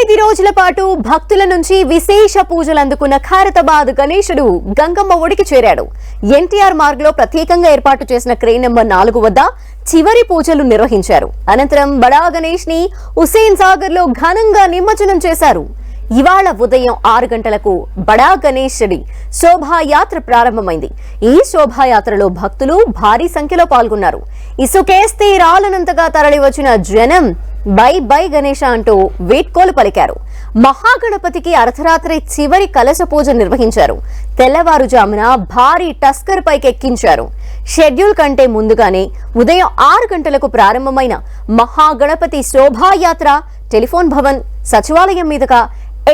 తొమ్మిది రోజుల పాటు భక్తుల నుంచి విశేష పూజలు అందుకున్న ఖారతబాద్ గణేశుడు గంగమ్మ ఒడికి చేరాడు. ఎన్టీఆర్ మార్గ్లో ప్రత్యేకంగా ఏర్పాటు చేసిన క్రేన్ నెంబర్ నాలుగు వద్ద చివరి పూజలు నిర్వహించారు. అనంతరం బడా గణేష్ని హుసేన్ సాగర్లో ఘనంగా నిమజ్జనం చేశారు. ఇవాళ ఉదయం ఆరు గంటలకు బడా గణేశుడి శోభాయాత్ర ప్రారంభమైంది. ఈ శోభాయాత్రలో భక్తులు భారీ సంఖ్యలో పాల్గొన్నారు. ఇసుకేస్తే రాలనంతగా తరలివచ్చిన జనం బై బై గణేష అంటూ వీడ్కోలు పలికారు. మహాగణపతికి అర్ధరాత్రి చివరి కలశ పూజ నిర్వహించారు. తెల్లవారుజామున భారీ టస్కర్ పైకి ఎక్కించారు షెడ్యూల్ కంటే ముందుగానే ఉదయం ఆరు గంటలకు ప్రారంభమైన మహాగణపతి శోభాయాత్ర టెలిఫోన్ భవన్ సచివాలయం మీదుగా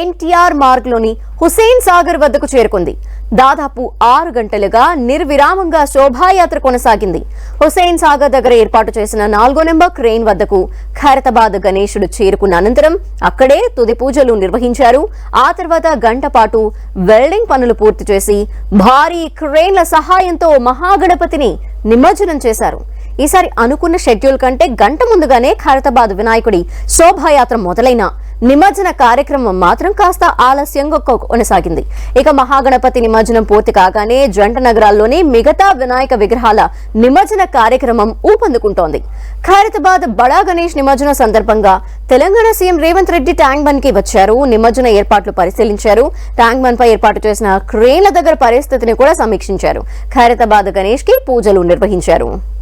ఎన్టీఆర్ మార్గ్లోని హుసేన్ సాగర్ వద్దకు చేరుకుంది. దాదాపు ఆరు గంటలుగా నిర్విరామంగా శోభాయాత్ర కొనసాగింది. హుసేన్ సాగర్ దగ్గర ఏర్పాటు చేసిన నాలుగో నెంబర్ క్రెయిన్ వద్దకు ఖైరతాబాద్ గణేశుడు చేరుకున్న అనంతరం అక్కడే తుది పూజలు నిర్వహించారు. ఆ తర్వాత గంట పాటు వెల్డింగ్ పనులు పూర్తి చేసి భారీ క్రెయిన్ల సహాయంతో మహాగణపతిని నిమజ్జనం చేశారు. ఈసారి అనుకున్న షెడ్యూల్ కంటే గంట ముందుగానే ఖైరతాబాద్ వినాయకుడి శోభాయాత్ర మొదలైన నిమజ్జన కార్యక్రమం మాత్రం కాస్త ఆలస్యంగా కొనసాగింది. ఇక మహాగణపతి నిమజ్జనం పూర్తి కాగానే జంట నగరాల్లోని మిగతా వినాయక విగ్రహాల నిమజ్జన కార్యక్రమం ఊపందుకుంటోంది. ఖైరతాబాద్ బడా గణేష్ నిమజ్జనం సందర్భంగా తెలంగాణ సీఎం రేవంత్ రెడ్డి ట్యాంక్ బండ్కి వచ్చారు. నిమజ్జన ఏర్పాట్లు పరిశీలించారు. ట్యాంక్ బండ్ పై ఏర్పాటు చేసిన క్రేన్ల దగ్గర పరిస్థితిని కూడా సమీక్షించారు. ఖైరతాబాద్ గణేష్కి పూజలు నిర్వహించారు.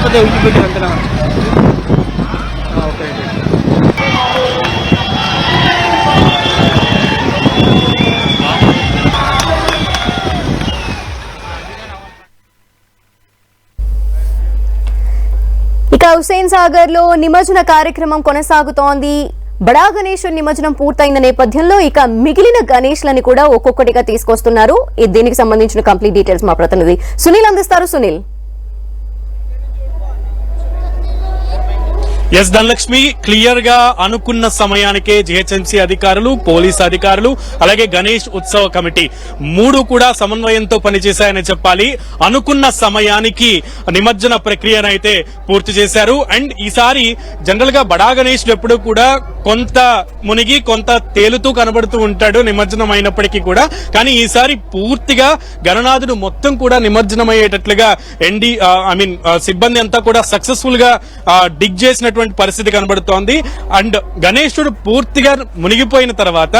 లేకపోతే విడిచిపెట్టి వెళ్తున్నా ఓకే ఇక హుసేన్ సాగర్లో నిమజ్జన కార్యక్రమం కొనసాగుతోంది. బడా గణేష్ నిమజ్జనం పూర్తయిన నేపథ్యంలో ఇక మిగిలిన గణేష్లని కూడా ఒక్కొక్కటిగా తీసుకొస్తున్నారు. దీనికి సంబంధించిన కంప్లీట్ డీటెయిల్స్ మా ప్రతినిధి సునీల్ అందిస్తారు. సునీల్. ఎస్ ధనలక్ష్మి క్లియర్గా అనుకున్న సమయానికే జిహెచ్ఎంసీ అధికారులు పోలీస్ అధికారులు అలాగే గణేష్ ఉత్సవ కమిటీ మూడు కూడా సమన్వయంతో పనిచేశాయని చెప్పాలి. అనుకున్న సమయానికి నిమజ్జన ప్రక్రియనైతే పూర్తి చేశారు. అండ్ ఈసారి జనరల్గా బడా గణేష్ ఎప్పుడు కూడా కొంత మునిగి కొంత తేలుతూ కనబడుతూ ఉంటాడు నిమజ్జనం అయినప్పటికీ కూడా. కానీ ఈసారి పూర్తిగా గణనాథుడు మొత్తం కూడా నిమజ్జనం అయ్యేటట్లుగా ఎన్డీ ఐ మీన్ సిబ్బంది అంతా కూడా సక్సెస్ఫుల్గా డిగ్ చేసినట్టు చేసినటువంటి పరిస్థితి కనబడుతోంది. అండ్ గణేశుడు పూర్తిగా మునిగిపోయిన తర్వాత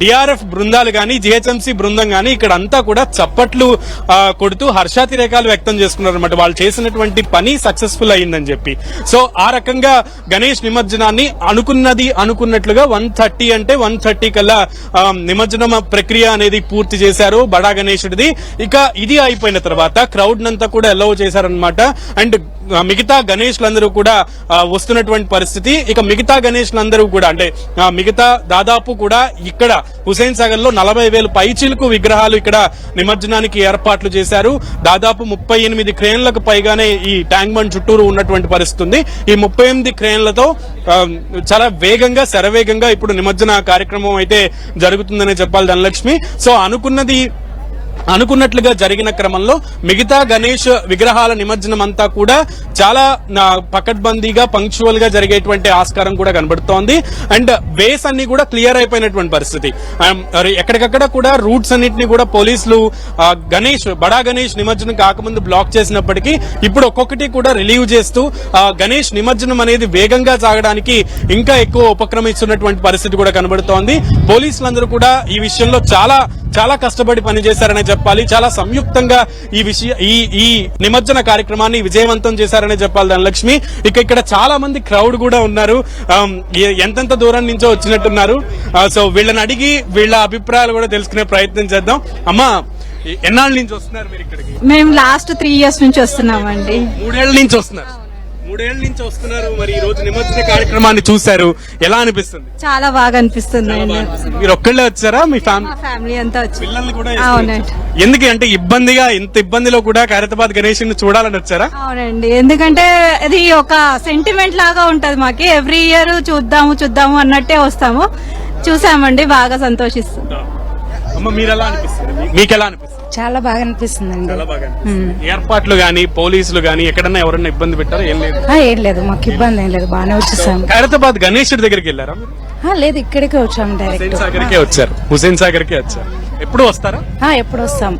డిఆర్ఎఫ్ బృందాలు కానీ జిహెచ్ఎంసీ బృందం కానీ ఇక్కడ అంతా కూడా చప్పట్లు కొడుతూ హర్షాతిరేకాలు వ్యక్తం చేసుకున్నారు అనమాట వాళ్ళు చేసినటువంటి పని సక్సెస్ఫుల్ అయిందని చెప్పి. సో ఆ రకంగా గణేష్ నిమజ్జనాన్ని అనుకున్నది అనుకున్నట్లుగా వన్ థర్టీ అంటే వన్ థర్టీ కల్లా నిమజ్జనం ప్రక్రియ అనేది పూర్తి చేశారు బడా గణేశుడిది ఇక ఇది అయిపోయిన తర్వాత క్రౌడ్ నంతా కూడా అలౌ చేశారనమాట అండ్ మిగతా గణేష్లందరూ కూడా వస్తున్నటువంటి పరిస్థితి. ఇక మిగతా గణేష్లందరూ కూడా అంటే మిగతా దాదాపు కూడా ఇక్కడ హుసేన్ సాగర్లో నలభై వేలు పైచిలుకు విగ్రహాలు ఇక్కడ నిమజ్జనానికి ఏర్పాట్లు చేశారు. దాదాపు ముప్పై ఎనిమిది క్రేన్లకు పైగానే ఈ ట్యాంక్ బండ్ చుట్టూరు ఉన్నటువంటి పరిస్థితి ఉంది ఈ ముప్పై ఎనిమిది క్రేన్లతో చాలా వేగంగా శరవేగంగా ఇప్పుడు నిమజ్జన కార్యక్రమం అయితే జరుగుతుందనే చెప్పాలి ధనలక్ష్మి. సో అనుకున్నది అనుకున్నట్లుగా జరిగిన క్రమంలో మిగతా గణేష్ విగ్రహాల నిమజ్జనం అంతా కూడా చాలా పకడ్బందీగా పంక్చువల్గా జరిగేటువంటి ఆస్కారం కూడా కనబడుతోంది. అండ్ బేస్ అన్ని కూడా క్లియర్ అయిపోయినటువంటి పరిస్థితి. ఎక్కడికక్కడ కూడా రూట్స్ అన్నిటిని కూడా పోలీసులు గణేష్ బడా గణేష్ నిమజ్జనం కాకముందు బ్లాక్ చేసినప్పటికీ ఇప్పుడు ఒక్కొక్కటి కూడా రిలీవ్ చేస్తూ గణేష్ నిమజ్జనం అనేది వేగంగా సాగడానికి ఇంకా ఎక్కువ ఉపక్రమిస్తున్నటువంటి పరిస్థితి కూడా కనబడుతోంది. పోలీసులందరూ కూడా ఈ విషయంలో చాలా చాలా కష్టపడి పనిచేశారనే చెప్పాలి. చాలా సంయుక్తంగా ఈ విషయ ఈ ఈ నిమజ్జన కార్యక్రమాన్ని విజయవంతం చేశారనే చెప్పాలి ధనలక్ష్మి. ఇక ఇక్కడ చాలా మంది క్రౌడ్ కూడా ఉన్నారు. ఎంతెంత దూరం నుంచో వచ్చినట్టున్నారు. సో వీళ్ళని అడిగి వీళ్ళ అభిప్రాయాలు కూడా తెలుసుకునే ప్రయత్నం చేద్దాం. అమ్మా ఎన్నాళ్ళ నుంచి వస్తున్నారు మీరు ఇక్కడికి? మేము లాస్ట్ త్రీ ఇయర్స్ నుంచి వస్తున్నామండి. మూడేళ్ళ నుంచి వస్తున్నారు. మూడేళ్ళ నుంచి వస్తున్నారు. మరి ఈ రోజు నిమజ్జన కార్యక్రమాన్ని చూశారు. ఎలా అనిపిస్తుంది? చాలా బాగా అనిపిస్తుంది మీరు ఒక్కళ్ళే వచ్చారా? మీ ఫ్యామిలీ ఫ్యామిలీ అంతా వచ్చి. పిల్లల్ని కూడా అవునండి. ఎందుకు అంటే ఇబ్బందిగా ఇంత ఇబ్బందిలో కూడా ఖైరతాబాద్ గణేష్ చూడాలని వచ్చారా? అవునండి. ఎందుకంటే ఇది ఒక సెంటిమెంట్ లాగా ఉంటది మాకి. ఎవ్రీ ఇయర్ చూద్దాము చూద్దాము అన్నట్టే వస్తాము. చూసామండి. బాగా సంతోషిస్తాం అమ్మ మీరు ఎలా అనిపిస్తుంది మీకు ఎలా అనిపిస్తుంది? చాలా బాగా అనిపిస్తుందండి. చాలా బాగా అనిపిస్తుంది. ఏర్పాట్లు గాని పోలీసులు గాని ఎక్కడన్నా ఎవరన్నా ఇబ్బంది పెట్టారా? ఏం లేదు. ఆ, ఏం లేదు. మాకు ఇబ్బంది ఏం లేదు. బాగానే వచ్చేసాం. ఖైరతాబాద్ గణేశుడి దగ్గరికి వెళ్ళారా మీరు? ఆ, లేదు ఇక్కడికే వచ్చాం డైరెక్ట్. హుసేన్ సాగర్ కే వచ్చారు. హుసేన్ సాగర్ కే వచ్చారు. ఎప్పుడు వస్తారా? ఆ, ఎప్పుడు వస్తాం.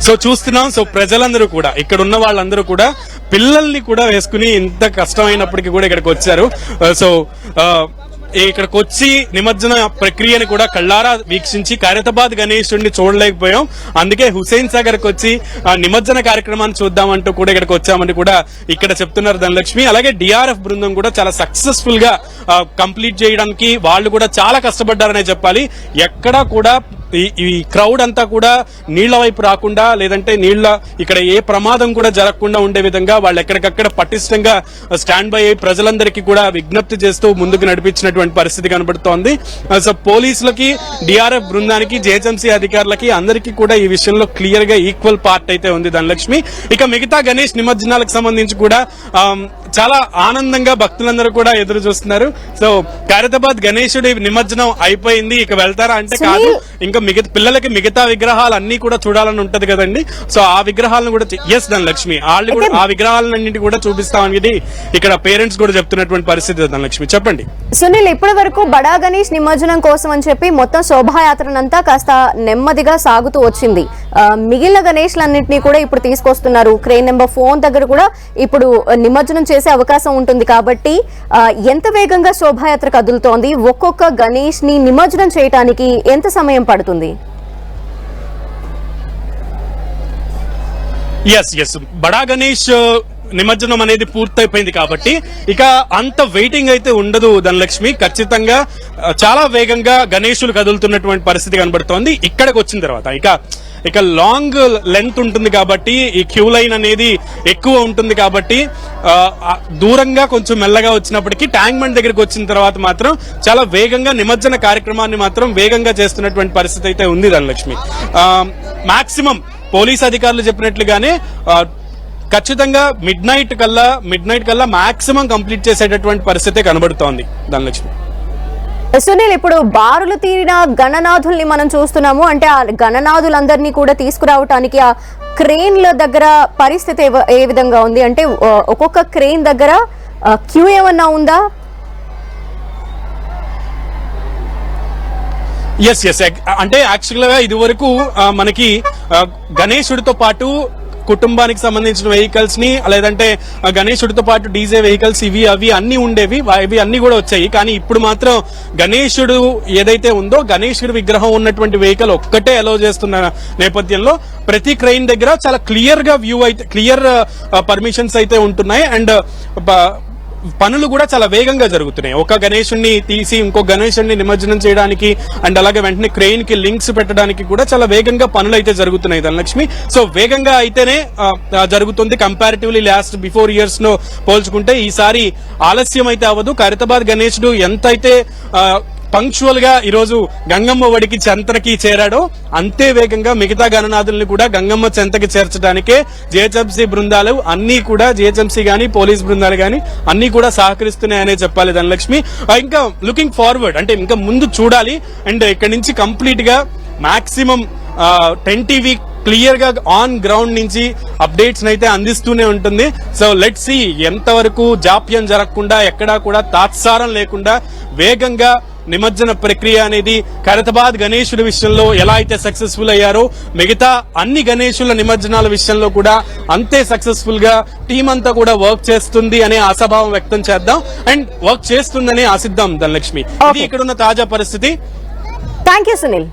సో చూస్తున్నాం. సో ప్రజలందరూ కూడా ఇక్కడ ఉన్న వాళ్ళందరూ కూడా పిల్లల్ని కూడా వేసుకుని ఇంత కష్టమైనప్పటికీ కూడా ఇక్కడికి వచ్చారు. ఆ, సో ఆ, ఇక్కడికి వచ్చి నిమజ్జన ప్రక్రియని కూడా కళ్ళారా వీక్షించి ఖైరతాబాద్ గణేశుడిని చూడలేకపోయాం. అందుకే హుసేన్ సాగర్కి వచ్చి ఆ నిమజ్జన కార్యక్రమాన్ని చూద్దామంటూ కూడా ఇక్కడికి వచ్చామని కూడా ఇక్కడ చెప్తున్నారు ధనలక్ష్మి. అలాగే డిఆర్ఎఫ్ బృందం కూడా చాలా సక్సెస్ఫుల్గా కంప్లీట్ చేయడానికి వాళ్ళు కూడా చాలా కష్టపడ్డారనే చెప్పాలి. ఎక్కడా కూడా ఈ- క్రౌడ్ అంతా కూడా నీళ్ళ వైపు రాకుండా లేదంటే నీళ్ళ ఇక్కడ ఏ ప్రమాదం కూడా జరగకుండా ఉండే విధంగా వాళ్ళు ఎక్కడికక్కడ పటిష్టంగా స్టాండ్ బై అయి ప్రజలందరికీ కూడా విజ్ఞప్తి చేస్తూ ముందుకు నడిపించినటువంటి పరిస్థితి కనబడుతోంది. సో పోలీసులకి డిఆర్ఎఫ్ బృందానికి జేహెచ్ఎంసీ అధికారులకి అందరికీ కూడా ఈ విషయంలో క్లియర్గా ఈక్వల్ పార్ట్ అయితే ఉంది ధనలక్ష్మి. ఇక మిగతా గణేష్ నిమజ్జనాలకు సంబంధించి కూడా చాలా ఆనందంగా భక్తులందరూ కూడా ఎదురు చూస్తున్నారు. సో ఖైరతాబాద్ గణేశుడి నిమజ్జనం అయిపోయింది. ఇక వెళ్తారా? అంటే కాదు. ఇంకా మిగతా పిల్లలకి మిగతా విగ్రహాలు అన్ని కూడా చూడాలని ఉంటది కదండి. సో ఆ విగ్రహాలను కూడా ఎస్ ధనలక్ష్మి వాళ్ళు కూడా ఆ విగ్రహాలన్నింటి కూడా చూపిస్తామని ఇక్కడ పేరెంట్స్ కూడా చెప్తున్నటువంటి పరిస్థితి ధనలక్ష్మి చెప్పండి. సునీల్ ఇప్పటి వరకు బడా గణేష్ నిమజ్జనం కోసం అని చెప్పి మొత్తం శోభాయాత్రనంతా కాస్త నెమ్మదిగా సాగుతూ వచ్చింది. మిగిలిన గణేష్లన్నింటినీ కూడా ఇప్పుడు తీసుకొస్తున్నారు. క్రేన్ నెంబర్ ఫోన్ దగ్గర కూడా ఇప్పుడు నిమజ్జనం చేసే అవకాశం ఉంటుంది కాబట్టి ఎంత వేగంగా శోభాయాత్ర కదులుతోంది? ఒక్కొక్క గణేష్ని నిమజ్జనం చేయడానికి ఎంత సమయం పడుతుంది? ఎస్ ఎస్ బడా గణేష్ నిమజ్జనం అనేది పూర్తయిపోయింది కాబట్టి ఇక అంత వెయిటింగ్ అయితే ఉండదు ధనలక్ష్మి. ఖచ్చితంగా చాలా వేగంగా గణేషులు కదులుతున్నటువంటి పరిస్థితి కనబడుతోంది. ఇక్కడికి వచ్చిన తర్వాత ఇక ఇక లాంగ్ లెంత్ ఉంటుంది కాబట్టి ఈ క్యూ లైన్ అనేది ఎక్కువ ఉంటుంది కాబట్టి దూరంగా కొంచెం మెల్లగా వచ్చినప్పటికీ ట్యాంక్ బండ్ దగ్గరికి వచ్చిన తర్వాత మాత్రం చాలా వేగంగా నిమజ్జన కార్యక్రమాన్ని మాత్రం వేగంగా చేస్తున్నటువంటి పరిస్థితి అయితే ఉంది ధనలక్ష్మి. మాక్సిమం పోలీస్ అధికారులు చెప్పినట్లుగానే ఖచ్చితంగా మిడ్ నైట్ కల్లా మిడ్ నైట్ కల్లా మాక్సిమం కంప్లీట్ చేసేటటువంటి పరిస్థితి కనబడుతోంది ధనలక్ష్మి. సునీల్ ఇప్పుడు బారులు తీరిన గణనాథుల్ని మనం చూస్తున్నాము. అంటే ఆ గణనాథులందరినీ కూడా తీసుకురావటానికి ఆ క్రెయిన్ల దగ్గర పరిస్థితి ఏ- విధంగా ఉంది? అంటే ఒక్కొక్క క్రెయిన్ దగ్గర క్యూ ఏమన్నా ఉందా? ఎస్ ఎస్ అంటే యాక్చువల్గా ఇది వరకు మనకి గణేశుడితో పాటు కుటుంబానికి సంబంధించిన వెహికల్స్ని లేదంటే గణేశుడితో పాటు డీజే వెహికల్స్ ఇవి అవి అన్ని ఉండేవి. ఇవి అన్ని కూడా వచ్చాయి. కానీ ఇప్పుడు మాత్రం గణేశుడు ఏదైతే ఉందో గణేశుడి విగ్రహం ఉన్నటువంటి వెహికల్ ఒక్కటే అలో చేస్తున్న నేపథ్యంలో ప్రతి క్రెయిన్ దగ్గర చాలా క్లియర్గా వ్యూ అయితే క్లియర్ పర్మిషన్స్ అయితే ఉంటున్నాయి. అండ్ పనులు కూడా చాలా వేగంగా జరుగుతున్నాయి. ఒక గణేషుణ్ణి తీసి ఇంకో గణేషుణ్ణి నిమజ్జనం చేయడానికి అండ్ అలాగే వెంటనే క్రెయిన్కి లింక్స్ పెట్టడానికి కూడా చాలా వేగంగా పనులు అయితే జరుగుతున్నాయి ధనలక్ష్మి. సో వేగంగా అయితేనే జరుగుతుంది. కంపారిటివ్లీ లాస్ట్ బిఫోర్ ఇయర్స్లో పోల్చుకుంటే ఈసారి ఆలస్యం అయితే అవ్వదు. ఖైరతాబాద్ గణేషుడు ఎంత అయితే పంక్చువల్గా ఈరోజు గంగమ్మ ఒడికి చెంతకి చేరాడో. అంతే వేగంగా మిగతా గణనాథుల్ని కూడా గంగమ్మ చెంతకి చేర్చడానికే జిహెచ్ఎంసీ బృందాలు అన్ని కూడా జిహెచ్ఎంసీ గాని పోలీస్ బృందాలు గాని అన్ని కూడా సహకరిస్తున్నాయనే చెప్పాలి ధనలక్ష్మి. ఇంకా లుకింగ్ ఫార్వర్డ్ అంటే ఇంకా ముందు చూడాలి. అండ్ ఇక్కడ నుంచి కంప్లీట్గా మాక్సిమం టెన్ టీవీ క్లియర్గా ఆన్ గ్రౌండ్ నుంచి అప్డేట్స్ అయితే అందిస్తూనే ఉంటుంది. సో లెట్ సి ఎంతవరకు జాప్యం జరగకుండా ఎక్కడా కూడా తాత్సారం లేకుండా వేగంగా నిమజ్జన ప్రక్రియ అనేది ఖైరతాబాద్ గణేశుడి విషయంలో ఎలా అయితే సక్సెస్ఫుల్ అయ్యారో మిగతా అన్ని గణేశుల నిమజ్జనాల విషయంలో కూడా అంతే సక్సెస్ఫుల్గా టీం అంతా కూడా వర్క్ చేస్తుంది అనే ఆశాభావం వ్యక్తం చేద్దాం. అండ్ వర్క్ చేస్తుందని ఆశిద్దాం ధనలక్ష్మి. ఇది. ఇక్కడ ఉన్న తాజా పరిస్థితి. థ్యాంక్ యూ సునీల్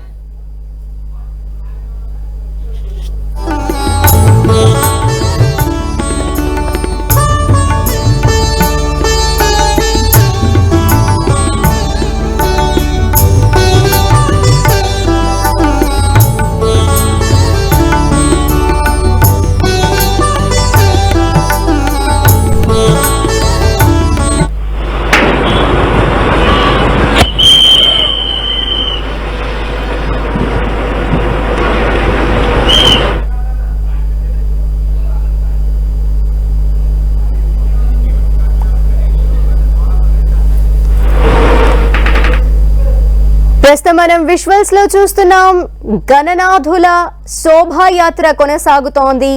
మనం విజువల్స్లో చూస్తున్నాం గణనాథుల శోభాయాత్ర కొనసాగుతోంది.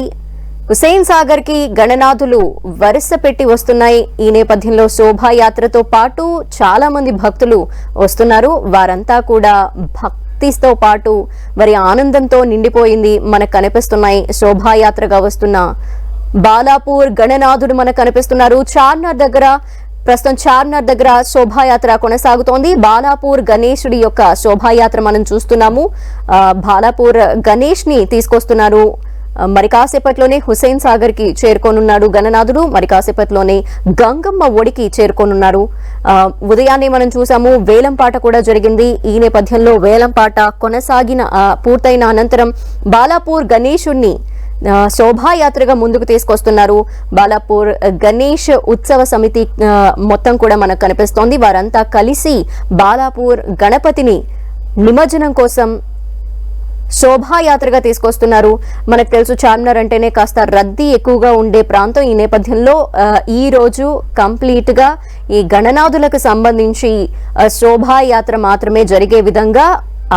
హుసేన్ సాగర్కి గణనాథులు వరుస పెట్టి వస్తున్నాయి. ఈ నేపథ్యంలో శోభాయాత్రతో పాటు చాలా మంది భక్తులు వస్తున్నారు. వారంతా కూడా భక్తితో పాటు వారి ఆనందంతో నిండిపోయింది మనకు కనిపిస్తున్నాయి. శోభాయాత్రగా వస్తున్న బాలాపూర్ గణనాథుడు మనకు కనిపిస్తున్నారు. చార్నార్ దగ్గర ప్రస్తుతం చార్నార్ దగ్గర శోభాయాత్ర కొనసాగుతోంది. బాలాపూర్ గణేశుడి యొక్క శోభాయాత్ర మనం చూస్తున్నాము. బాలాపూర్ గణేష్ని తీసుకొస్తున్నారు మరి కాసేపట్లోనే హుసేన్ సాగర్కి చేరుకోనున్నాడు గణనాథుడు. మరి కాసేపట్లోనే గంగమ్మ ఒడికి చేరుకోనున్నారు. ఉదయాన్నే మనం చూసాము వేలంపాట కూడా జరిగింది. ఈ నేపథ్యంలో వేలంపాట కొనసాగిన పూర్తయిన అనంతరం బాలాపూర్ గణేశుణ్ణి శోభాయాత్రగా ముందుకు తీసుకొస్తున్నారు బాలాపూర్ గణేష్ ఉత్సవ సమితి మొత్తం కూడా మనకు కనిపిస్తోంది. వారంతా కలిసి బాలాపూర్ గణపతిని నిమజ్జనం కోసం శోభాయాత్రగా తీసుకొస్తున్నారు. మనకు తెలుసు చార్మినార్ అంటేనే కాస్త రద్దీ ఎక్కువగా ఉండే ప్రాంతం. ఈ నేపథ్యంలో ఈ రోజు కంప్లీట్గా ఈ గణనాథులకు సంబంధించి శోభాయాత్ర మాత్రమే జరిగే విధంగా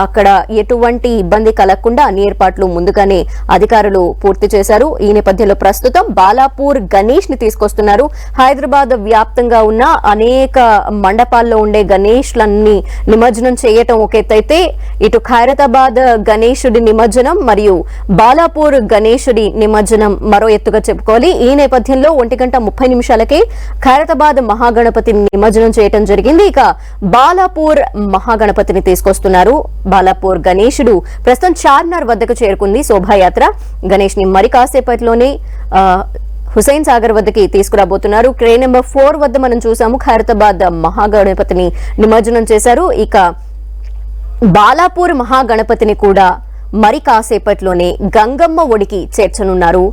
అక్కడ ఎటువంటి ఇబ్బంది కలగకుండా అన్ని ఏర్పాట్లు ముందుగానే అధికారులు పూర్తి చేశారు. ఈ నేపథ్యంలో ప్రస్తుతం బాలాపూర్ గణేష్ని తీసుకొస్తున్నారు. హైదరాబాద్ వ్యాప్తంగా ఉన్న అనేక మండపాల్లో ఉండే గణేష్లన్నీ నిమజ్జనం చేయటం ఒక ఎత్తైతే ఇటు ఖైరతాబాద్ గణేశుడి నిమజ్జనం మరియు బాలాపూర్ గణేశుడి నిమజ్జనం మరో ఎత్తుగా చెప్పుకోవాలి. ఈ నేపథ్యంలో ఒంటి గంట ముప్పై నిమిషాలకే ఖైరతాబాద్ మహాగణపతి నిమజ్జనం చేయటం జరిగింది. ఇక బాలాపూర్ మహాగణపతిని తీసుకొస్తున్నారు. బాలాపూర్ గణేశుడు ప్రస్తుతం చార్మినార్ వద్దకు చేరుకుంది శోభాయాత్ర. గణేష్ని మరి కాసేపట్లోనే హుసైన్ సాగర్ వద్దకి తీసుకురాబోతున్నారు. క్రే నెంబర్ ఫోర్ వద్ద మనం చూసాము ఖైరతాబాద్ మహాగణపతిని నిమజ్జనం చేశారు. ఇక బాలాపూర్ మహాగణపతిని కూడా మరి కాసేపట్లోనే గంగమ్మ ఒడికి చేర్చనున్నారు.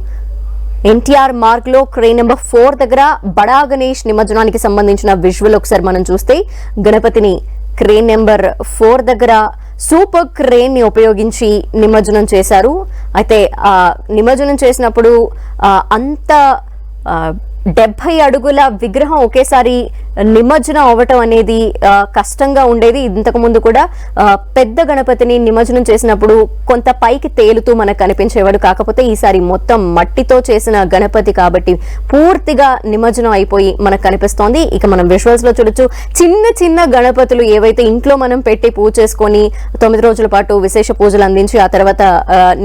ఎన్టీఆర్ మార్క్లో క్రే నెంబర్ ఫోర్ దగ్గర బడా గణేష్ నిమజ్జనానికి సంబంధించిన విజువల్ ఒకసారి మనం చూస్తే గణపతిని క్రేన్ నెంబర్ ఫోర్ దగ్గర సూపర్ క్రేన్ని ఉపయోగించి నిమజ్జనం చేశారు. అయితే ఆ నిమజ్జనం చేసినప్పుడు అంత ఆ, డెబ్బై అడుగుల విగ్రహం ఒకేసారి నిమజ్జనం అవ్వటం అనేది కష్టంగా ఉండేది. ఇంతకు ముందు కూడా పెద్ద గణపతిని నిమజ్జనం చేసినప్పుడు కొంత పైకి తేలుతూ మనకు కనిపించేవాడు. కాకపోతే ఈసారి మొత్తం మట్టితో చేసిన గణపతి కాబట్టి పూర్తిగా నిమజ్జనం అయిపోయి మనకు కనిపిస్తోంది. ఇక మనం విజువల్స్లో చూడొచ్చు. చిన్న చిన్న గణపతులు ఏవైతే ఇంట్లో మనం పెట్టి పూజ చేసుకొని తొమ్మిది రోజుల పాటు విశేష పూజలు అందించి ఆ తర్వాత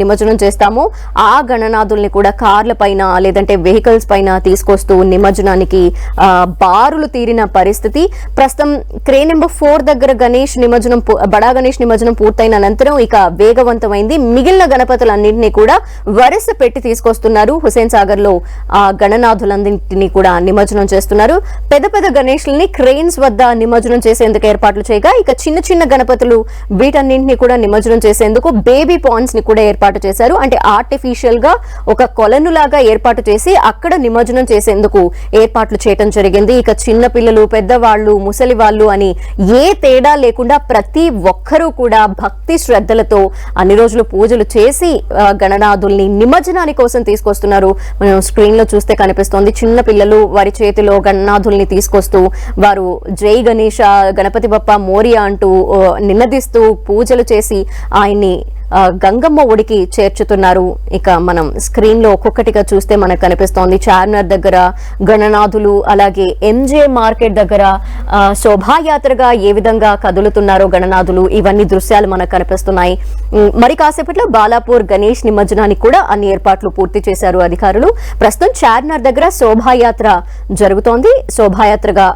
నిమజ్జనం చేస్తాము. ఆ గణనాథుల్ని కూడా కార్ల పైన లేదంటే వెహికల్స్ పైన తీసుకొస్తూ నిమజ్జనానికి బారులు తీరిన పరిస్థితి. ప్రస్తుతం క్రే నెంబర్ ఫోర్ దగ్గర గణేష్ నిమజ్జనం బడా గణేష్ నిమజ్జనం పూర్తయిన అనంతరం ఇక వేగవంతమైంది. మిగిలిన గణపతులన్నింటినీ కూడా వరుస పెట్టి తీసుకొస్తున్నారు. హుసేన్ సాగర్లో ఆ గణనాథులన్నింటినీ కూడా నిమజ్జనం చేస్తున్నారు. పెద్ద పెద్ద గణేష్లని క్రెయిన్స్ వద్ద నిమజ్జనం చేసేందుకు ఏర్పాట్లు చేయగా ఇక చిన్న చిన్న గణపతులు వీటన్నింటినీ కూడా నిమజ్జనం చేసేందుకు బేబీ పాయింట్స్ని కూడా ఏర్పాటు చేశారు. అంటే ఆర్టిఫిషియల్గా ఒక కొలను లాగా ఏర్పాటు చేసి అక్కడ నిమజ్జనం చేసేందుకు ఏర్పాట్లు చేయటం జరిగింది. ఇక చిన్న పిల్లలు పెద్దవాళ్ళు ముసలి వాళ్ళు అని ఏ తేడా లేకుండా ప్రతి ఒక్కరూ కూడా భక్తి శ్రద్ధలతో అన్ని రోజులు పూజలు చేసి గణనాథుల్ని నిమజ్జనాని కోసం తీసుకొస్తున్నారు. మనం స్క్రీన్లో చూస్తే కనిపిస్తోంది చిన్న పిల్లలు వారి చేతిలో గణనాథుల్ని తీసుకొస్తూ వారు జై గణేష గణపతి బప్ప మోరియా అంటూ ఓ, నినదిస్తూ పూజలు చేసి ఆయన్ని గంగమ్మ ఒడికి చేర్చుతున్నారు. ఇక మనం స్క్రీన్లో ఒక్కొక్కటిగా చూస్తే మనకు కనిపిస్తోంది చార్మినార్ దగ్గర గణనాథులు అలాగే ఎంజే మార్కెట్ దగ్గర శోభాయాత్రగా ఏ విధంగా కదులుతున్నారో గణనాథులు ఇవన్నీ దృశ్యాలు మనకు కనిపిస్తున్నాయి. మరి కాసేపట్లో బాలాపూర్ గణేష్ నిమజ్జనానికి కూడా అన్ని ఏర్పాట్లు పూర్తి చేశారు అధికారులు. ప్రస్తుతం చార్మినార్ దగ్గర శోభాయాత్ర జరుగుతోంది. శోభాయాత్రగా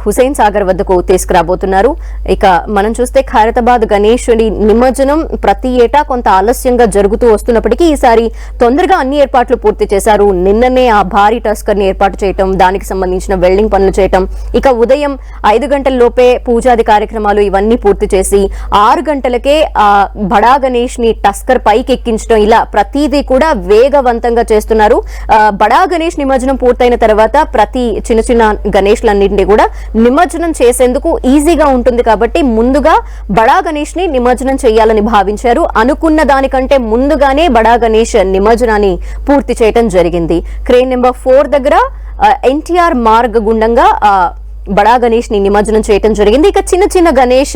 హుసేన్ సాగర్ వద్దకు తీసుకురాబోతున్నారు. ఇక మనం చూస్తే ఖైరతాబాద్ గణేశుడి నిమజ్జనం ప్రతి ఏటా కొంత ఆలస్యంగా జరుగుతూ వస్తున్నప్పటికీ ఈసారి తొందరగా అన్ని ఏర్పాట్లు పూర్తి చేశారు. నిన్ననే ఆ భారీ టస్కర్ని ఏర్పాటు చేయటం దానికి సంబంధించిన వెల్డింగ్ పనులు చేయటం ఇక ఉదయం ఐదు గంటల లోపే పూజాది కార్యక్రమాలు ఇవన్నీ పూర్తి చేసి ఆరు గంటలకే ఆ బడా గణేష్ని టస్కర్ పైకి ఎక్కించడం ఇలా ప్రతిదీ కూడా వేగవంతంగా చేస్తున్నారు. ఆ, బడా గణేష్ నిమజ్జనం పూర్తయిన తర్వాత ప్రతి చిన్న చిన్న గణేష్లన్నింటినీ కూడా నిమజ్జనం చేసేందుకు ఈజీగా ఉంటుంది కాబట్టి ముందుగా బడా గణేష్ని నిమజ్జనం చేయాలని భావించారు. అనుకున్న దానికంటే ముందుగానే బడా గణేష్ నిమజ్జనాన్ని పూర్తి చేయటం జరిగింది. క్రేన్ నెంబర్ ఫోర్ దగ్గర ఎన్టీఆర్ మార్గ్ గుండంగా బడా గణేష్ని నిమజ్జనం చేయటం జరిగింది. ఇక చిన్న చిన్న గణేష్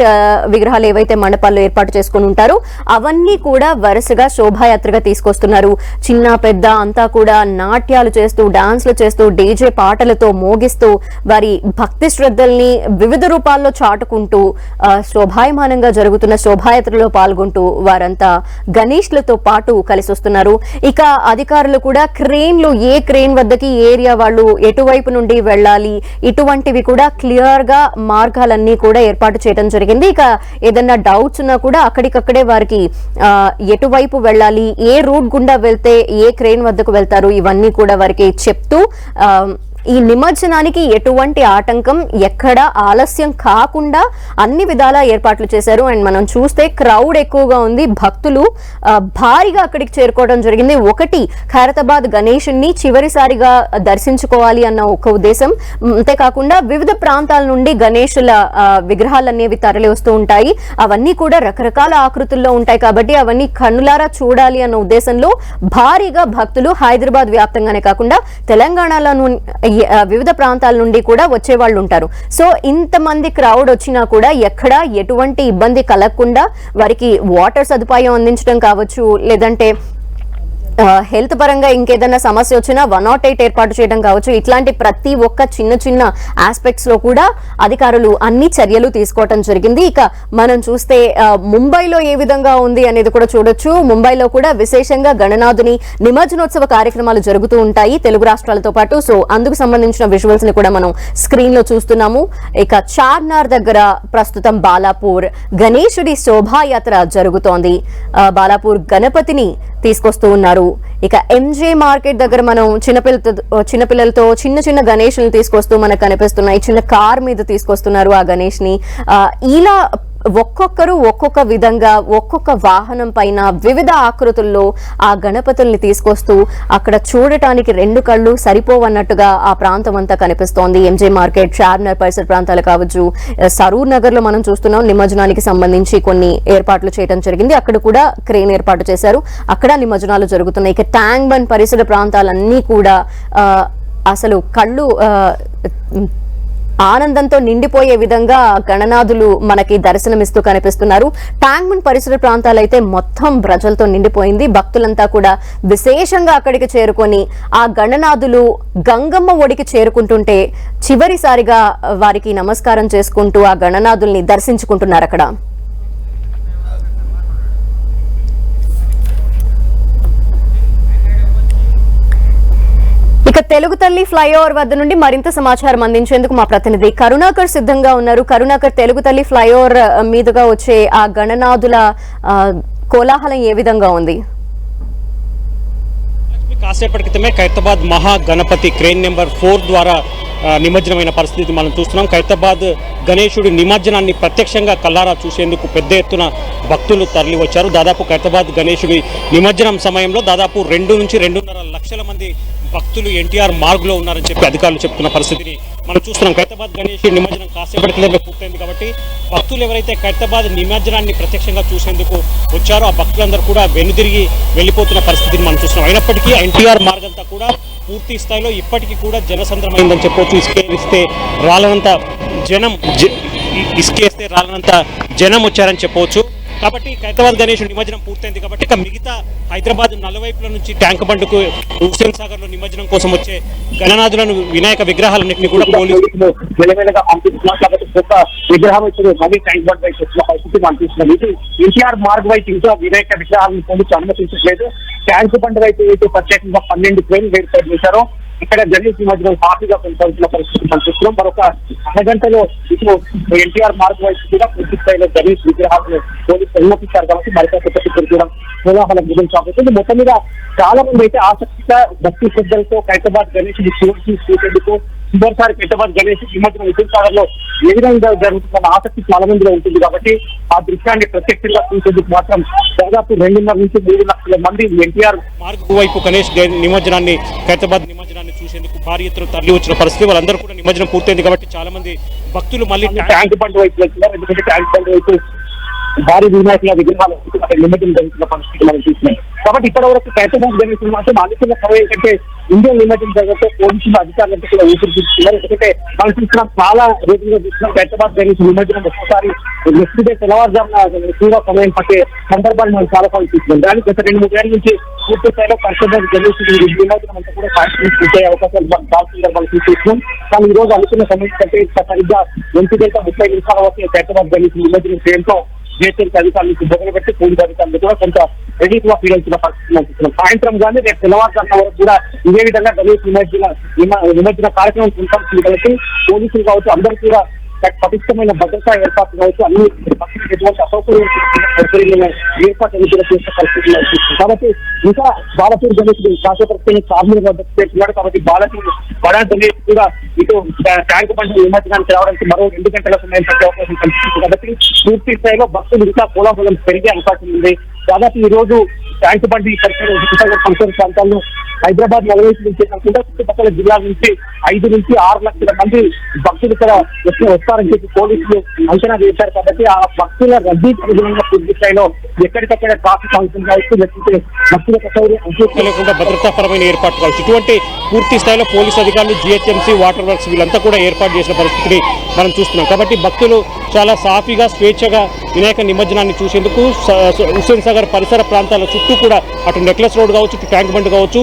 విగ్రహాలు ఏవైతే మండపాల్లో ఏర్పాటు చేసుకుని ఉంటారో అవన్నీ కూడా వరుసగా శోభాయాత్రగా తీసుకొస్తున్నారు. చిన్న పెద్ద అంతా కూడా నాట్యాలు చేస్తూ డాన్స్లు చేస్తూ డీజే పాటలతో మోగిస్తూ వారి భక్తి శ్రద్ధల్ని వివిధ రూపాల్లో చాటుకుంటూ శోభాయమానంగా జరుగుతున్న శోభాయాత్రలో పాల్గొంటూ వారంతా గణేష్లతో పాటు కలిసి వస్తున్నారు ఇక అధికారులు కూడా క్రెయిన్లు ఏ క్రెయిన్ వద్దకి ఏరియా వాళ్ళు ఎటువైపు నుండి వెళ్ళాలి ఇటువంటివి కూడా క్లియర్గా మార్గాలన్నీ కూడా ఏర్పాటు చేయడం జరిగింది. ఇక ఏదన్నా డౌట్స్ ఉన్నా కూడా అక్కడికక్కడే వారికి ఆ, ఎటువైపు వెళ్ళాలి ఏ రూట్ గుండా వెళ్తే ఏ క్రెయిన్ వద్దకు వెళ్తారు ఇవన్నీ కూడా వారికి చెప్తూ ఆ, ఈ నిమజ్జనానికి ఎటువంటి ఆటంకం ఎక్కడ ఆలస్యం కాకుండా అన్ని విధాలా ఏర్పాట్లు చేశారు. అండ్ మనం చూస్తే క్రౌడ్ ఎక్కువగా ఉంది. భక్తులు భారీగా అక్కడికి చేరుకోవడం జరిగింది. ఒకటి ఖైరతాబాద్ గణేషుని చివరిసారిగా దర్శించుకోవాలి అన్న ఒక ఉద్దేశం. అంతేకాకుండా వివిధ ప్రాంతాల నుండి గణేషుల విగ్రహాలు అనేవి తరలి వస్తూ ఉంటాయి. అవన్నీ కూడా రకరకాల ఆకృతుల్లో ఉంటాయి కాబట్టి అవన్నీ కన్నులారా చూడాలి అన్న ఉద్దేశంలో భారీగా భక్తులు హైదరాబాద్ వ్యాప్తంగానే కాకుండా తెలంగాణలోను వివిధ ప్రాంతాల నుండి కూడా వచ్చే వాళ్ళు ఉంటారు సో ఇంతమంది క్రౌడ్ వచ్చినా కూడా ఎక్కడ ఎటువంటి ఇబ్బంది కలగకుండా వారికి వాటర్ సదుపాయం అందించడం కావచ్చు లేదంటే హెల్త్ పరంగా ఇంకేదైనా సమస్య వచ్చినా వన్ నాట్ ఎయిట్ ఏర్పాటు చేయడం కావచ్చు. ఇట్లాంటి ప్రతి ఒక్క చిన్న చిన్న ఆస్పెక్ట్స్లో కూడా అధికారులు అన్ని చర్యలు తీసుకోవటం జరిగింది. ఇక మనం చూస్తే ముంబైలో ఏ విధంగా ఉంది అనేది కూడా చూడొచ్చు. ముంబైలో కూడా విశేషంగా గణనాథుని నిమజ్జనోత్సవ కార్యక్రమాలు జరుగుతూ ఉంటాయి తెలుగు రాష్ట్రాలతో పాటు. సో అందుకు సంబంధించిన విజువల్స్ని కూడా మనం స్క్రీన్లో చూస్తున్నాము. ఇక చార్నార్ దగ్గర ప్రస్తుతం బాలాపూర్ గణేశుడి శోభాయాత్ర జరుగుతోంది. బాలాపూర్ గణపతిని తీసుకొస్తూ ఉన్నారు ఇక ఎంజే మార్కెట్ దగ్గర మనం చిన్నపిల్లతో చిన్నపిల్లలతో చిన్న చిన్న గణేష్ని తీసుకొస్తూ మనకు కనిపిస్తున్నాయి. చిన్న కార్ మీద తీసుకొస్తున్నారు ఆ గణేష్ని ఇలా ఒక్కొక్కరు ఒక్కొక్క విధంగా ఒక్కొక్క వాహనం పైన వివిధ ఆకృతుల్లో ఆ గణపతుల్ని తీసుకొస్తూ అక్కడ చూడటానికి రెండు కళ్ళు సరిపోవన్నట్టుగా ఆ ప్రాంతం అంతా కనిపిస్తోంది ఎంజే మార్కెట్ చార్మినార్ పరిసర ప్రాంతాలు కావచ్చు. సరూర్ నగర్లో మనం చూస్తున్నాం. నిమజ్జనానికి సంబంధించి కొన్ని ఏర్పాట్లు చేయడం జరిగింది. అక్కడ కూడా క్రేన్ ఏర్పాటు చేశారు. అక్కడ నిమజ్జనాలు జరుగుతున్నాయి. ఇక ట్యాంక్ బండ్ పరిసర ప్రాంతాలన్నీ కూడా అసలు కళ్ళు ఆనందంతో నిండిపోయే విధంగా గణనాథులు మనకి దర్శనమిస్తూ కనిపిస్తున్నారు. ట్యాంక్మన్ పరిసర ప్రాంతాలైతే మొత్తం ప్రజలతో నిండిపోయింది. భక్తులంతా కూడా విశేషంగా అక్కడికి చేరుకొని ఆ గణనాథులు గంగమ్మ ఒడికి చేరుకుంటుంటే చివరిసారిగా వారికి నమస్కారం చేసుకుంటూ ఆ గణనాథుల్ని దర్శించుకుంటున్నారు అక్కడ ఇక తెలుగు తల్లి ఫ్లైఓవర్ వద్ద నుండి మరింత సమాచారం అందించేందుకు మా ప్రతినిధి కరుణాకర్ సిద్ధంగా ఉన్నారు. కరుణాకర్ తెలుగు తల్లి ఫ్లైఓవర్ మీదుగా వచ్చే ఆ గణనాథుల కోలాహలం ఏ విధంగా ఉంది? కాసేపటి క్రితమే ఖైరతాబాద్ మహా గణపతి క్రేన్ నెంబర్ ఫోర్ ద్వారా నిమజ్జనమైన పరిస్థితి మనం చూస్తున్నాం. ఖైరతాబాద్ గణేశుడి నిమజ్జనాన్ని ప్రత్యక్షంగా కల్లారా చూసేందుకు పెద్ద ఎత్తున భక్తులు తరలివచ్చారు. దాదాపు ఖైరతాబాద్ గణేశుడి నిమజ్జనం సమయంలో దాదాపు రెండు నుంచి రెండున్నర లక్షల మంది భక్తులు ఎన్టీఆర్ మార్గులో ఉన్నారని చెప్పి అధికారులు చెప్తున్న పరిస్థితిని మనం చూస్తున్నాం. ఖైతాబాద్ గణేష్ నిమజ్జనం కాసేపటి పూర్తయింది కాబట్టి భక్తులు ఎవరైతే ఖైతాబాద్ నిమజ్జనాన్ని ప్రత్యక్షంగా చూసేందుకు వచ్చారో ఆ భక్తులందరూ కూడా వెనుదిరిగి వెళ్ళిపోతున్న పరిస్థితిని మనం చూస్తున్నాం. అయినప్పటికీ ఎన్టీఆర్ మార్గంతా కూడా పూర్తి స్థాయిలో ఇప్పటికీ కూడా జనసంద్రమైందని చెప్పొచ్చు. ఇసుకేస్తే రాలనంత జనం ఇసుకేస్తే రాలనంత జనం వచ్చారని చెప్పవచ్చు కాబట్టి ఖైరతాబాద్ గణేష్ నిమజ్జనం పూర్తయింది కాబట్టి ఇక మిగతా హైదరాబాద్ నలువైపుల నుంచి ట్యాంక్ బండ్కు హుస్సేన్ సాగర్లో నిమజ్జనం కోసం వచ్చే గణనాథులను వినాయక విగ్రహాలన్నింటినీ కూడా పోలీసులు పోలీసులు విగ్రహం వచ్చిన మళ్ళీ ట్యాంక్ బండ్ వైపు వచ్చిన పరిస్థితి ఇది ఎన్టీఆర్ మార్గ్ వైపు ఇంకా వినాయక విగ్రహాలను పోలీసులు అనుమతించట్లేదు ట్యాంక్ బండ్ వైపు అయితే ప్రత్యేకంగా పన్నెండు ట్రైన్లు ఏర్పాటు చేశారో. ఇక్కడ గణేష్ నిమజ్జనం సాఫీగా కొనసాగుతున్న పరిస్థితి కనిపిస్తున్నాం మరొక అరగంటలో ఇటు ఎన్టీఆర్ మార్గ్ వైపు కూడా పూర్తి స్థాయిలో గణేష్ విగ్రహాలను పోలీసులు అనుమతించారు కాబట్టి మరికొంత కూడా కోలాహలం గురించి సాగుతుంది. మొత్తం మీద చాలా మంది అయితే ఆసక్తిగా భక్తి శ్రద్ధలతో ఖైరతాబాద్ గణేష్ చూసి చూసేందుకు చివరిసారి ఖైరతాబాద్ గణేష్ నిమజ్జనం విద్యుత్ సాగర్లో ఏ విధంగా జరుగుతున్న ఆసక్తి చాలా మందిలో ఉంటుంది కాబట్టి ఆ దృశ్యాన్ని ప్రత్యక్షంగా చూసేందుకు మాత్రం దాదాపు రెండున్నర నుంచి మూడు లక్షల మంది ఎన్టీఆర్ మార్గు వైపు గణేష్ నిమజ్జనాన్ని ఖైరతాబాద్ నిమజ్జనాన్ని చూసేందుకు భారీ ఎత్తున తరలి వచ్చిన పరిస్థితి. వాళ్ళందరూ కూడా నిమజ్జనం పూర్తయింది కాబట్టి చాలా మంది భక్తులు మళ్ళీ ట్యాంక్ ట్యాంక్ బండ్ వైపు వెళ్తున్నారు. ఎందుకంటే ట్యాంక్ బండ్ వైపు భారీ వినాయకుల విగ్రహాలు లిమిటింగ్ జరుగుతున్న పరిస్థితి మనం చూస్తున్నాం. కాబట్టి ఇప్పటి వరకు ప్రయత్నం గణేష్ మాత్రం అనుకున్న సమయం కంటే ఇండియన్ నిమజ్జనం జరిగితే పోలీసులు అధికారులంతా కూడా ఊపిరి తీసుకున్నారు ఎందుకంటే మనం చూస్తున్నాం చాలా రోజులుగా చూస్తున్నాం. హైదరాబాద్ జరిగిన నిమజ్జనం ఒక్కసారి నెక్స్ట్ డే తెల్లవారుజామున ఎక్కువగా సమయం పట్టే సందర్భాన్ని మనం చాలా సార్లు చూస్తున్నాం. దానికి గత రెండు మూడు ఏళ్ళ నుంచి పూర్తి స్థాయిలో పరిశోధన జరుగుతుంది. నిమజ్జనం అంతా కూడా కాన్స్టిట్యూన్స్ ఉండే అవకాశాలు మనం చాలా సందర్భాలు చూస్తున్నాం. కానీ ఈ రోజు అనుకున్న సమయం కంటే సరిగ్గా ఒంటి గంట ముప్పై నిమిషాల వరకు హైదరాబాద్ జరిగిన నిమజ్జనం చేయడంతో జిహెచ్ఎంసీ అధికారులకు మొదలుపెట్టి పోలీసు అధికారులు కూడా కొంత రెడీగా ఫీల్ అవుతున్న పరిస్థితి సాయంత్రం కానీ రేపు తెల్లవారుజామున వరకు కూడా ఇదే విధంగా గణేష్ నిమజ్జన నిమజ్జన కార్యక్రమం కొనసాగుతుంది కలిసి పోలీసులు కావచ్చు అందరూ కూడా పటిష్టమైన భద్రతా ఏర్పాట్లు అయితే అన్ని భక్తులకు ఎటువంటి అసౌకర్యం ఏర్పాటు కూడా చేసే పరిస్థితి కాబట్టి ఇంకా బాలపూర్ జరుగుతుంది శాశ్వత కార్మిక వద్ద చేస్తున్నాడు కాబట్టి బాలపూర్ బడా గణేష్ కూడా ఇటు ట్యా- ట్యాంక్ బండ్ నిమజ్జనానికి రావడానికి మరో రెండు గంటల సమయం పట్టే అవకాశం కనిపిస్తుంది కాబట్టి పూర్తి స్థాయిలో భక్తులు ఇంకా కోలాహలం పెరిగే అవకాశం ఉంది. దాదాపు ఈ రోజు ట్యాంక్ బండి పరిసర పరిసర ప్రాంతాల్లో హైదరాబాద్ నలభై నుంచి కాకుండా చుట్టుపక్కల జిల్లాల నుంచి ఐదు నుంచి ఆరు లక్షల మంది భక్తులు ఇక్కడ వచ్చి వస్తారని చెప్పి పోలీసులు అంచనా వేశారు. కాబట్టి ఆ భక్తుల రద్దీ అనుగుణంగా పూర్తి స్థాయిలో ఎక్కడికక్కడ ట్రాఫిక్ అవుతుంది కావచ్చు లేకపోతే భక్తులకు లేకుండా భద్రతాపరమైన ఏర్పాటు కావచ్చు. ఇటువంటి పూర్తి స్థాయిలో పోలీస్ అధికారులు జిహెచ్ఎంసీ వాటర్ వర్క్స్ వీళ్ళంతా కూడా ఏర్పాటు చేసిన పరిస్థితిని మనం చూస్తున్నాం. కాబట్టి భక్తులు చాలా సాఫీగా స్వేచ్ఛగా వినాయక నిమజ్జనాన్ని చూసేందుకు హుస్సేన్ సాగర్ పరిసర ప్రాంతాల చుట్టూ కూడా అటు నెక్లెస్ రోడ్ కావచ్చు ఇటు ట్యాంక్ బండ్ కావచ్చు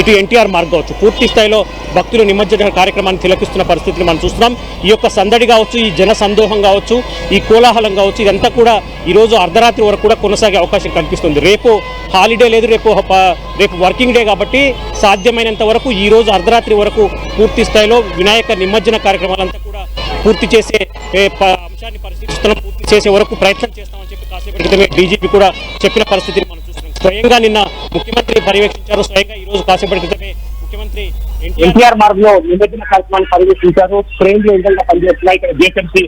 ఇటు ఎన్టీఆర్ మార్గ్ కావచ్చు. పూర్తి స్థాయిలో భక్తులు నిమజ్జన కార్యక్రమాన్ని తిలకిస్తున్న పరిస్థితిని మనం చూస్తున్నాం. ఈ యొక్క సందడి కావచ్చు ఈ జన సందోహం కావచ్చు ఈ కోలాహలం కావచ్చు ఇదంతా కూడా ఈ రోజు అర్ధరాత్రి వరకు కూడా కొనసాగే అవకాశం కనిపిస్తుంది రేపు హాలిడే లేదు రేపు రేపు వర్కింగ్ డే కాబట్టి సాధ్యమైనంత వరకు ఈ రోజు అర్ధరాత్రి వరకు పూర్తి స్థాయిలో వినాయక నిమజ్జన కార్యక్రమాలంతా కూడా పూర్తి చేసే అంశాన్ని పరిశీలిస్తున్నాం. పూర్తి చేసే వరకు ప్రయత్నం చేస్తామని చెప్పి కాసేపు క్రితమే డీజీపీ కూడా చెప్పిన పరిస్థితిని మనం స్వయంగా నిన్న ముఖ్యమంత్రి పర్యవేక్షించారు. స్వయంగా ఈ రోజు కాసేపటి క్రితమే ముఖ్యమంత్రి ఎన్టీఆర్ మార్గ్లో నిమజ్జన కార్యక్రమాన్ని పర్యవేక్షించారు. ట్రైన్లో ఏ విధంగా పనిచేస్తున్నాయి. ఇక్కడ జిహెచ్ఎంసీ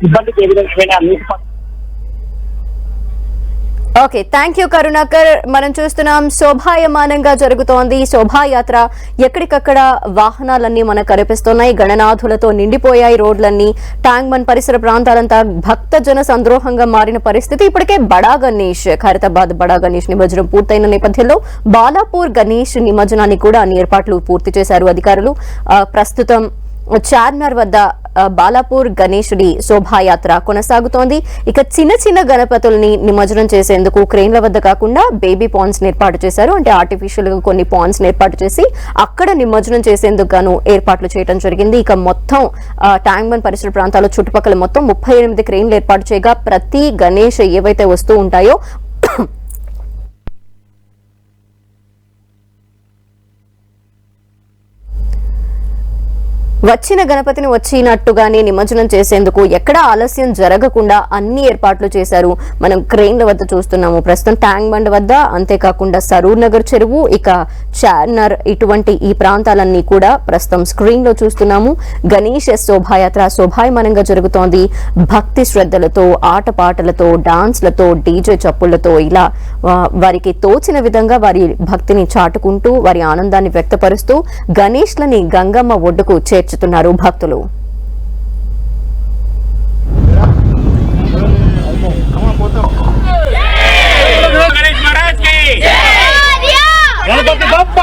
సిబ్బందికి ఏ విధంగా నీటి ఓకే థ్యాంక్ యూ కరుణాకర్ మనం చూస్తున్నాం శోభాయమానంగా జరుగుతోంది. శోభాయాత్ర ఎక్కడికక్కడ వాహనాలన్నీ మనకు కనిపిస్తున్నాయి. గణనాథులతో నిండిపోయాయి రోడ్లన్నీ. ట్యాంక్ బండ్ పరిసర ప్రాంతాలంతా భక్త జన సంద్రోహంగా మారిన పరిస్థితి. ఇప్పటికే బడా గణేష్ ఖైరతాబాద్ బడా గణేష్ నిమజ్జనం పూర్తయిన నేపథ్యంలో బాలాపూర్ గణేష్ నిమజ్జనానికి కూడా అన్ని ఏర్పాట్లు పూర్తి చేశారు అధికారులు. ప్రస్తుతం చార్మినార్ వద్ద బాలాపూర్ గణేశుడి శోభాయాత్ర కొనసాగుతోంది. ఇక చిన్న చిన్న గణపతుల్ని నిమజ్జనం చేసేందుకు క్రెయిన్ల వద్ద కాకుండా బేబీ పాన్స్ ఏర్పాటు చేశారు. అంటే ఆర్టిఫిషియల్గా కొన్ని పాన్స్ ఏర్పాటు చేసి అక్కడ నిమజ్జనం చేసేందుకు గాను ఏర్పాట్లు చేయడం జరిగింది. ఇక మొత్తం ఆ, ట్యాంక్ బండ్ పరిసర ప్రాంతాల చుట్టుపక్కల మొత్తం ముప్పై ఎనిమిది క్రెయిన్లు ఏర్పాటు చేయగా ప్రతి గణేష్ ఏవైతే వస్తూ ఉంటాయో వచ్చిన గణపతిని వచ్చినట్టుగానే నిమజ్జనం చేసేందుకు ఎక్కడ ఆలస్యం జరగకుండా అన్ని ఏర్పాట్లు చేశారు. మనం క్రెయిన్ల వద్ద చూస్తున్నాము. ప్రస్తుతం ట్యాంక్ బండ్ వద్ద అంతేకాకుండా సరూర్ నగర్ చెరువు ఇక చార్నర్ ఇటువంటి ఈ ప్రాంతాలన్నీ కూడా ప్రస్తుతం స్క్రీన్లో చూస్తున్నాము. గణేష్ శోభాయాత్ర శోభాయమానంగా జరుగుతోంది. భక్తి శ్రద్ధలతో ఆటపాటలతో డాన్స్లతో డీజే చప్పుళ్ళతో ఇలా వారికి తోచిన విధంగా వారి భక్తిని చాటుకుంటూ వారి ఆనందాన్ని వ్యక్తపరుస్తూ గణేష్లని గంగమ్మ ఒడ్డుకు పంచుతున్నారు భక్తులు. గణపతి బప్ప